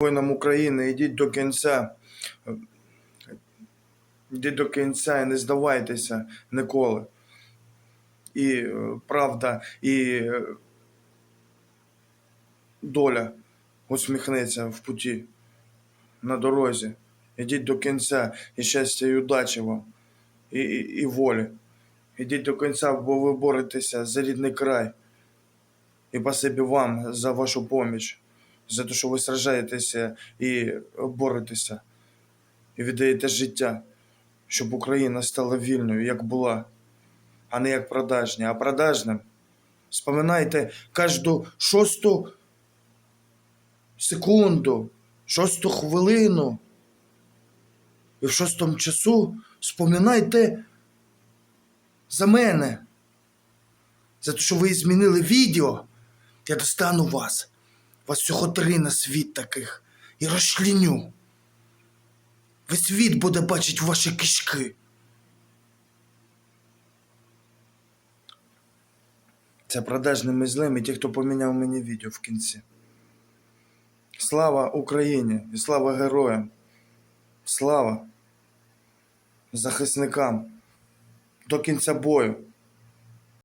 воїнам України, йдіть до кінця. Йдіть до кінця і не здавайтеся ніколи. І е, правда, і е, доля усміхнеться в путі на дорозі. Ідіть до кінця і щастя і удачі вам, і, і, і волі. Ідіть до кінця, бо ви боретеся за рідний край. І спасибі вам за вашу поміч, за те, що ви сражаєтеся і боретеся, і віддаєте життя, щоб Україна стала вільною, як була, а не як продажня. А продажним споминайте кожну шосту секунду, шосту хвилину. І в шостому часу споминайте за мене. За те, що ви змінили відео, я достану вас. Вас всього три на світ таких. І розчліню. Весь світ буде бачити ваші кишки. Це продажними злим і ті, хто поміняв мені відео в кінці. Слава Україні і слава героям. Слава захисникам до кінця бою.